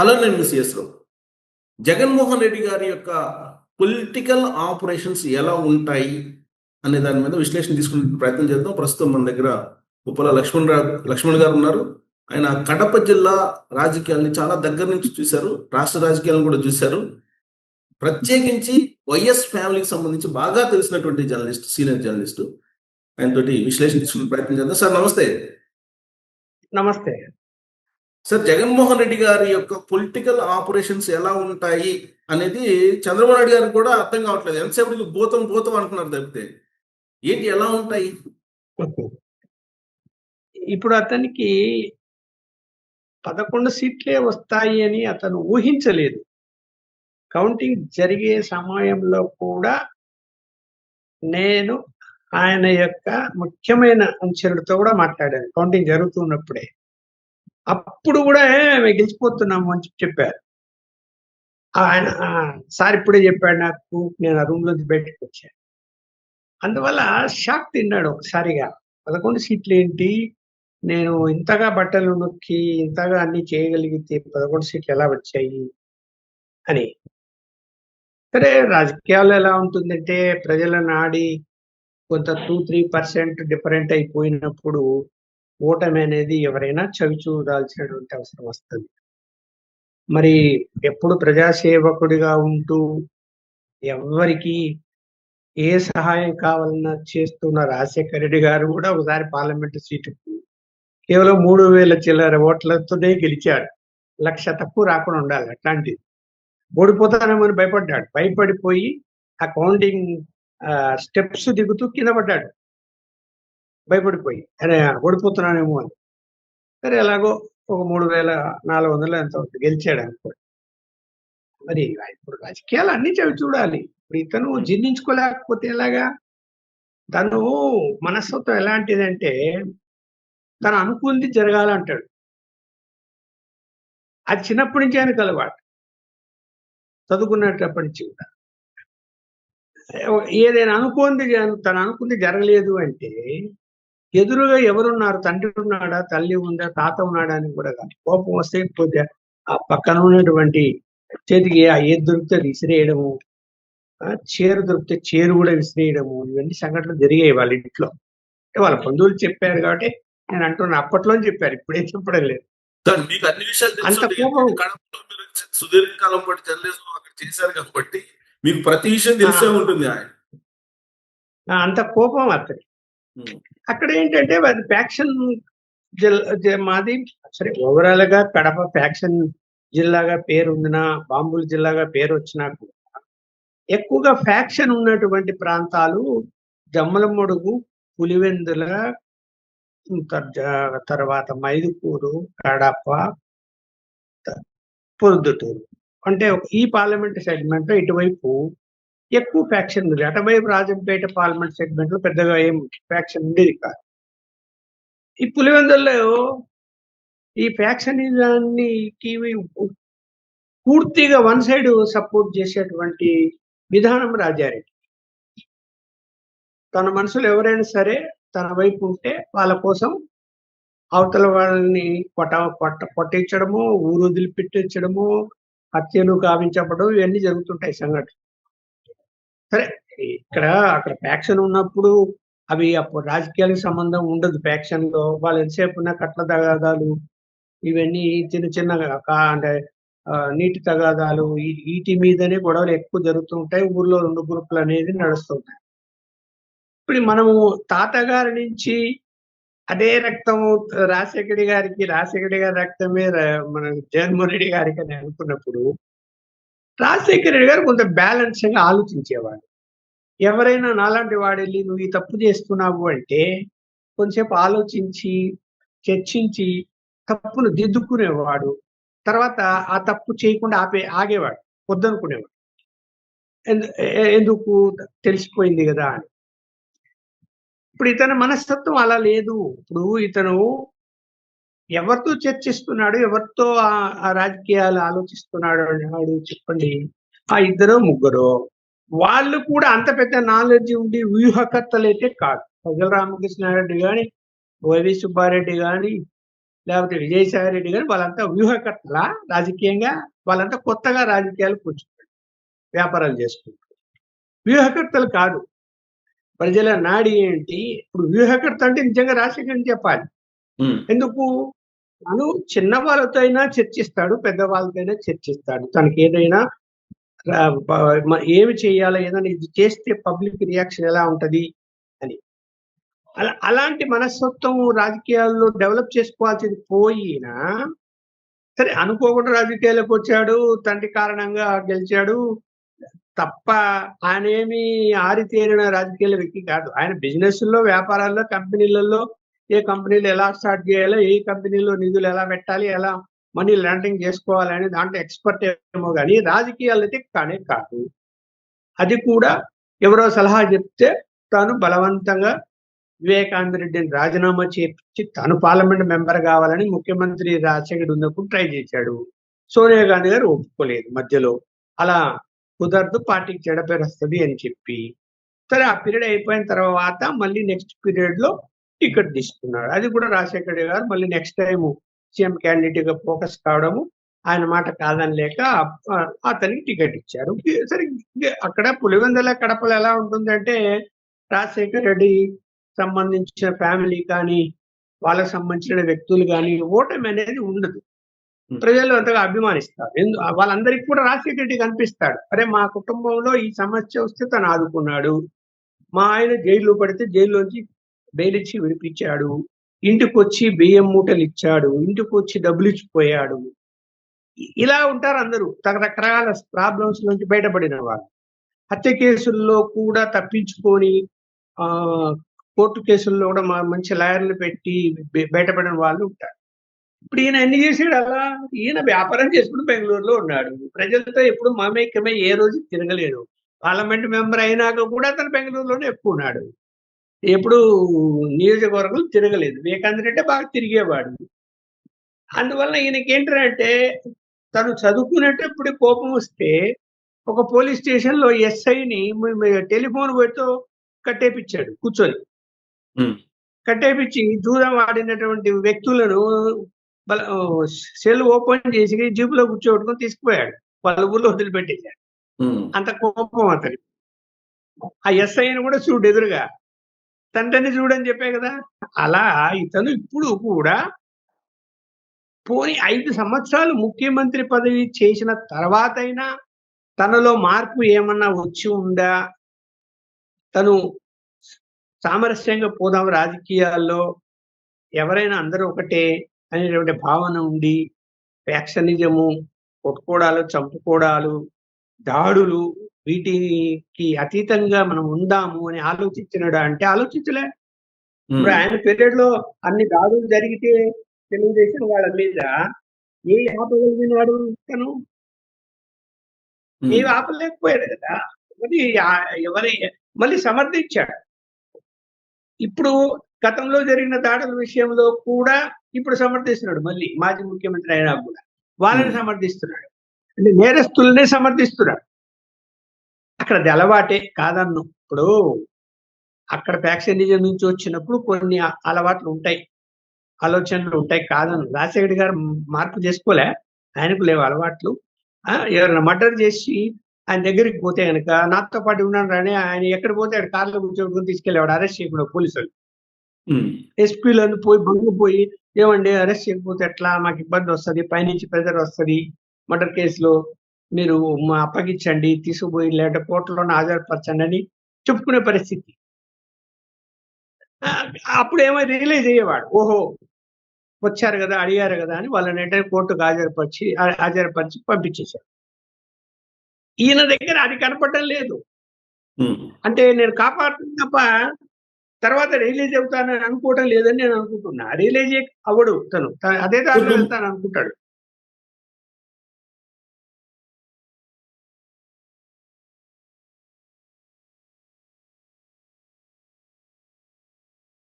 Hello నేను miss రావు జగన్మోహన్ రెడ్డి గారి యొక్క పొలిటికల్ ఆపరేషన్స్ ఎలా ఉంటాయి అనే దాని మీద విశ్లేషణ తీసుకునే ప్రయత్నం చేద్దాం. ప్రస్తుతం మన దగ్గర ఉప్పల లక్ష్మణ్ లక్ష్మణ్ గారు ఉన్నారు. ఆయన కడప జిల్లా రాజకీయాల్ని చాలా దగ్గర నుంచి చూశారు. రాష్ట్ర రాజకీయాలను కూడా చూశారు. ప్రత్యేకించి వైఎస్ ఫ్యామిలీకి సంబంధించి బాగా తెలిసినటువంటి జర్నలిస్ట్ సీనియర్ జర్నలిస్ట్. ఆయనతోటి విశ్లేషణ తీసుకునే ప్రయత్నం చేద్దాం. సార్ నమస్తే. నమస్తే. సార్ జగన్మోహన్ రెడ్డి గారి యొక్క పొలిటికల్ ఆపరేషన్స్ ఎలా ఉంటాయి అనేది చంద్రబాబు నాయుడు గారికి కూడా అర్థం కావట్లేదు. ఎంతసేపటికి భూతం భూతం అంటున్నారు తప్పితే? ఏంటి ఎలా ఉంటాయి? ఇప్పుడు అతనికి పదకొండు సీట్లే వస్తాయి అని అతను ఊహించలేదు. కౌంటింగ్ జరిగే సమయంలో కూడా నేను ఆయన యొక్క ముఖ్యమైన అంశాలతో కూడా మాట్లాడాను. కౌంటింగ్ జరుగుతున్నప్పుడే. అప్పుడు కూడా గెలిచిపోతున్నాము అని చెప్పి చెప్పారు. ఆయన సార్ ఇప్పుడే చెప్పాడు నాకు నేను ఆ రూమ్ బయటకు వచ్చాను. అందువల్ల షాక్ తిన్నాడు ఒకసారిగా. పదకొండు సీట్లు ఏంటి నేను ఇంతగా బట్టలు నొక్కి ఇంతగా అన్ని చేయగలిగితే పదకొండు సీట్లు ఎలా వచ్చాయి? అని. సరే రాజకీయాలు ఎలా ఉంటుందంటే ప్రజల నాడి కొంత టూ త్రీ పర్సెంట్ డిఫరెంట్ అయిపోయినప్పుడు ఓటమి అనేది ఎవరైనా చవి చూడాల్సినటువంటి అవసరం వస్తుంది. మరి ఎప్పుడు ప్రజాసేవకుడిగా ఉంటూ ఎవరికి ఏ సహాయం కావాలన్నా చేస్తున్న రాజశేఖర రెడ్డి గారు కూడా ఒకసారి పార్లమెంటు సీటుకు కేవలం మూడు వేల చిల్లర ఓట్లతోనే గెలిచాడు లక్ష తక్కువ రాకుండా ఉండాలి అట్లాంటిది. ఓడిపోతానేమని భయపడ్డాడు. భయపడిపోయి ఆ కౌంటింగ్ స్టెప్స్ దిగుతూ కింద పడ్డాడు. భయపడిపోయి అరే ఓడిపోతున్నానేమో అని. సరే ఎలాగో ఒక మూడు వేల నాలుగు వందలు ఎంత అవుతుంది గెలిచాడు అనుకోండి మరి ఇప్పుడు రాజకీయాలు అన్ని చవి చూడాలి. ఇప్పుడు ఇతను జీర్ణించుకోలేకపోతే ఎలాగా? తను మనస్తత్వం ఎలాంటిదంటే తను అనుకుంది జరగాలంటాడు. అది చిన్నప్పటి నుంచి ఆయనకు అలవాటు. చదువుకున్నప్పటి నుంచి కూడా. ఏదైనా అనుకుంది తను అనుకుంది జరగలేదు అంటే ఎదురుగా ఎవరున్నారు తండ్రి ఉన్నాడా తల్లి ఉందా తాత ఉన్నాడా అని కూడా కాదు కోపం వస్తే పోతే ఆ పక్కన ఉన్నటువంటి చేతికి ఆ ఏది దొరికితే విసిరేయడము ఆ చీర దొరికితే చీర కూడా విసిరేయడము ఇవన్నీ సంఘటనలు జరిగాయి వాళ్ళ ఇంట్లో వాళ్ళ బంధువులు చెప్పారు కాబట్టి నేను అంటున్నా అప్పట్లో చెప్పారు ఇప్పుడే చెప్పడం లేదు మీకు అన్ని విషయాలు అంత కోపం. సుదీర్ఘకాలం పాటు జర్నలిజం అక్కడ చేశారు కాబట్టి మీకు ప్రతి విషయం తెలిసే. ఉంటుంది ఆయన అంత కోపం అతని. అక్కడ ఏంటంటే అది ఫ్యాక్షన్ మాది సరే ఓవరాల్గా కడప ఫ్యాక్షన్ జిల్లాగా పేరు ఉందినా బాంబుల జిల్లాగా పేరు వచ్చినా కూడా ఎక్కువగా ఫ్యాక్షన్ ఉన్నటువంటి ప్రాంతాలు జమ్మలమడుగు పులివెందుల తర్జా- తర్వాత మైదుకూరు కడప పొద్దుటూరు. అంటే ఈ పార్లమెంట్ సెగ్మెంట్ ఇటువైపు ఎక్కువ ఫ్యాక్షన్ ఉంది. అటువైపు రాజంపేట పార్లమెంట్ సెగ్మెంట్లో పెద్దగా ఏం ఫ్యాక్షన్ ఉండేది కాదు. ఈ పులివెందుల్లో ఈ ఫ్యాక్షనిజాన్ని టీవీ పూర్తిగా వన్ సైడ్ సపోర్ట్ చేసేటువంటి విధానం రాజారెడ్డి. తన మనసులో ఎవరైనా సరే తన వైపు ఉంటే వాళ్ళ కోసం అవతల వాళ్ళని కొట్ట కొట్ట కొట్టించడము ఊరు వదిలిపెట్టించడము హత్యలు కావించబడము ఇవన్నీ జరుగుతుంటాయి సంఘటన సరే ఇక్కడ అక్కడ ఫ్యాక్షన్ ఉన్నప్పుడు అవి అప్పుడు రాజకీయాలకు సంబంధం ఉండదు. ఫ్యాక్షన్లో వాళ్ళు ఎంతసేపు ఉన్న కట్ల తగాదాలు ఇవన్నీ చిన్న చిన్న అంటే నీటి తగాదాలు వీటి మీదనే గొడవలు ఎక్కువ జరుగుతుంటాయి ఊర్లో రెండు గ్రూపులు అనేది నడుస్తుంటాయి ఇప్పుడు మనము తాతగారి నుంచి అదే రక్తము రాజశేఖరి గారికి రాజశేఖరి గారి రక్తమే మన జగన్మోహన్ రెడ్డి గారికి అని అనుకున్నప్పుడు రాజశేఖర రెడ్డి గారు కొంత బ్యాలెన్స్గా ఆలోచించేవాడు ఎవరైనా నాలాంటి వాడు వెళ్ళి నువ్వు ఈ తప్పు చేస్తున్నావు అంటే కొంతసేపు ఆలోచించి చర్చించి తప్పును దిద్దుకునేవాడు. తర్వాత ఆ తప్పు చేయకుండా ఆపే ఆగేవాడు వద్దనుకునేవాడు. ఎందుకు తెలిసిపోయింది కదా అని. ఇప్పుడు ఇతని మనస్తత్వం అలా లేదు. ఇప్పుడు ఇతను ఎవరితో చర్చిస్తున్నాడు ఎవరితో ఆ- రాజకీయాలు ఆలోచిస్తున్నాడు అన్నాడు చెప్పండి. ఆ ఇద్దరు ముగ్గురు వాళ్ళు కూడా అంత పెద్ద నాలెడ్జ్ ఉండి వ్యూహకర్తలు అయితే కాదు. ప్రజల రామకృష్ణారెడ్డి కానీ వైవి సుబ్బారెడ్డి కానీ లేకపోతే విజయసాయి రెడ్డి కానీ వాళ్ళంతా వ్యూహకర్తల రాజకీయంగా వాళ్ళంతా కొత్తగా రాజకీయాలు కూర్చుంటారు వ్యాపారాలు చేసుకుంటారు. వ్యూహకర్తలు కాదు. ప్రజల నాడి ఏంటి? ఇప్పుడు వ్యూహకర్త అంటే నిజంగా రాజశేఖర్ అని చెప్పాలి. ఎందుకు? తను చిన్న వాళ్ళతో అయినా చర్చిస్తాడు. పెద్ద వాళ్ళతో అయినా చర్చిస్తాడు తనకి ఏదైనా ఏమి చేయాలి ఏదైనా ఇది చేస్తే పబ్లిక్ రియాక్షన్ ఎలా ఉంటది అని. అలా అలాంటి మనస్తత్వం రాజకీయాల్లో డెవలప్ చేసుకోవాల్సింది పోయినా సరే అనుకోకుండా రాజకీయాలకు వచ్చాడు తండ్రి కారణంగా గెలిచాడు. తప్ప ఆయన ఏమి ఆరితేరిన రాజకీయాల వ్యక్తి కాదు. ఆయన బిజినెస్లో వ్యాపారాల్లో కంపెనీలలో ఏ కంపెనీలు ఎలా స్టార్ట్ చేయాలో ఏ కంపెనీలో నిధులు ఎలా పెట్టాలి ఎలా మనీ లాండరింగ్ చేసుకోవాలని దాంట్లో ఎక్స్పర్ట్ ఏమో కానీ రాజకీయాలు అయితే కానే కాదు. అది కూడా ఎవరో సలహా చెప్తే తాను బలవంతంగా వివేకానంద రెడ్డిని రాజీనామా చేపించి తాను పార్లమెంట్ మెంబర్ కావాలని ముఖ్యమంత్రి రాజశేఖర్ ఉన్నప్పుడు ట్రై చేశాడు. సోనియా గాంధీ గారు ఒప్పుకోలేదు మధ్యలో. అలా కుదరదు పార్టీకి చెడపేరు వస్తుంది అని చెప్పి. సరే ఆ పీరియడ్ అయిపోయిన తర్వాత మళ్ళీ నెక్స్ట్ పీరియడ్లో టికెట్ తీసుకున్నాడు. అది కూడా రాజశేఖర్ రెడ్డి గారు మళ్ళీ నెక్స్ట్ టైం సీఎం క్యాండిడేట్గా ఫోకస్ కావడము ఆయన మాట కాదని లేక అతనికి టికెట్ ఇచ్చారు. సరే అక్కడ పులివెందుల కడపలో ఎలా ఉంటుందంటే రాజశేఖర్ రెడ్డి సంబంధించిన ఫ్యామిలీ కానీ వాళ్ళకి సంబంధించిన వ్యక్తులు కానీ ఓటమి అనేది ఉండదు. ప్రజలు అంతగా అభిమానిస్తారు. ఎందు వాళ్ళందరికీ కూడా రాజశేఖర రెడ్డి కనిపిస్తాడు. అరే మా కుటుంబంలో ఈ సమస్య వస్తే తను ఆదుకున్నాడు. మా ఆయన జైల్లో పడితే జైల్లోంచి బెయిల్ విడిపించాడు. ఇంటికి వచ్చి బియ్యం మూటలు ఇచ్చాడు ఇంటికి వచ్చి డబ్బులు ఇచ్చిపోయాడు ఇలా ఉంటారు అందరూ రకరకాల ప్రాబ్లమ్స్ నుంచి బయటపడిన వాళ్ళు. హత్య కేసుల్లో కూడా తప్పించుకొని ఆ కోర్టు కేసుల్లో కూడా మంచి లాయర్లు పెట్టి బయటపడిన వాళ్ళు ఉంటారు. ఇప్పుడు ఈయన ఎన్ని చేసాడు అలా? ఈయన వ్యాపారం చేసుకుని బెంగళూరులో ఉన్నాడు. ప్రజలతో ఎప్పుడు మమేకమై ఏ రోజు తిరగలేడు. పార్లమెంట్ మెంబర్ అయినాక కూడా అతను బెంగళూరులోనే ఎక్కువ ఉన్నాడు. ఎప్పుడు నియోజకవర్గం తిరగలేదు. వివేకానంద రెడ్డి బాగా తిరిగేవాడు. అందువల్ల ఈయనకి ఏంటంటే తను చదువుకునేటప్పుడు కోపం వస్తే ఒక పోలీస్ స్టేషన్లో ఎస్ఐని టెలిఫోన్ పెడుతూ కట్టేపించాడు కూర్చొని. ఉమ్, కట్టేపించి జూదం ఆడినటువంటి వ్యక్తులను బల సెల్ ఓపెన్ చేసి జీపులో కూర్చోబెట్టుకొని తీసుకుపోయాడు. వాళ్ళ ఊర్లో వదిలిపెట్టేశాడు అంత కోపం అతని ఆ ఎస్ఐని కూడా చూడు ఎదురుగా తండ్రిని చూడని చెప్పే కదా. అలా ఇతను ఇప్పుడు కూడా పోని ఐదు సంవత్సరాలు ముఖ్యమంత్రి పదవి చేసిన తర్వాత అయినా తనలో మార్పు ఏమన్నా వచ్చి ఉందా? తను సామరస్యంగా పోదాం రాజకీయాల్లో ఎవరైనా అందరూ ఒకటే అనేటువంటి భావన ఉండి ఫ్యాక్షనిజము కొట్టుకోవడాలు చంపుకోవడాలు దాడులు వీటికి అతీతంగా మనం ఉందాము అని ఆలోచించినాడు అంటే ఆలోచించలే. ఇప్పుడు ఆయన పీరియడ్లో అన్ని దాడులు జరిగితే తెలుగుదేశం వాళ్ళ మీద ఏ ఆపగలిగినాడు తను? ఉమ్, ఏమి ఆపలేకపోయాడు కదా. మరి ఎవరి మళ్ళీ సమర్థించాడు. ఇప్పుడు గతంలో జరిగిన దాడుల విషయంలో కూడా ఇప్పుడు సమర్థిస్తున్నాడు మళ్ళీ మాజీ ముఖ్యమంత్రి అయినా కూడా. వాళ్ళని. సమర్థిస్తున్నాడు. అంటే నేరస్తులనే సమర్థిస్తున్నాడు. అక్కడ అలవాటే కాదన్ను. ఇప్పుడు అక్కడ ఫ్యాక్షనిజం నుంచి వచ్చినప్పుడు కొన్ని అలవాట్లు ఉంటాయి. ఆలోచనలు ఉంటాయి కాదను రాజశేఖర్ గారు మార్పు చేసుకోలే. ఆయనకు లేవు అలవాట్లు. ఆ, ఎవరైనా మర్డర్ చేసి ఆయన దగ్గరికి పోతే కనుక నాతో పాటు ఉన్నాను రాని ఆయన ఎక్కడ పోతే అక్కడ కార్లో కూర్చోబెట్టుకుని తీసుకెళ్ళేవాడు అరెస్ట్ చేయకుండా పోలీసులు. ఎస్పీలను పోయి బంగు పోయి ఏమండి అరెస్ట్ చేయకపోతే ఎట్లా? మాకు ఇబ్బంది వస్తుంది. పైనుంచి ప్రెజర్ వస్తుంది. మర్డర్ కేసులో మీరు మా అప్పగించండి తీసుకుపోయి లేదంటే కోర్టులో హాజరుపరచండి అని చెప్పుకునే పరిస్థితి. అప్పుడు ఏమో రియలైజ్ అయ్యేవాడు. ఓహో వచ్చారు కదా అడిగారు కదా అని వాళ్ళని వెంటనే కోర్టుకు హాజరుపరిచి హాజరుపరిచి పంపించేశారు. ఈయన దగ్గర అది కనపడడం లేదు. అంటే నేను కాపాడుతున్నా తప్ప తర్వాత రిలీజ్ అవుతానని అనుకోవటం లేదని నేను అనుకుంటున్నా. రిలీజ్ అవ్వడు తను. అదే వెళ్తాను అనుకుంటాడు.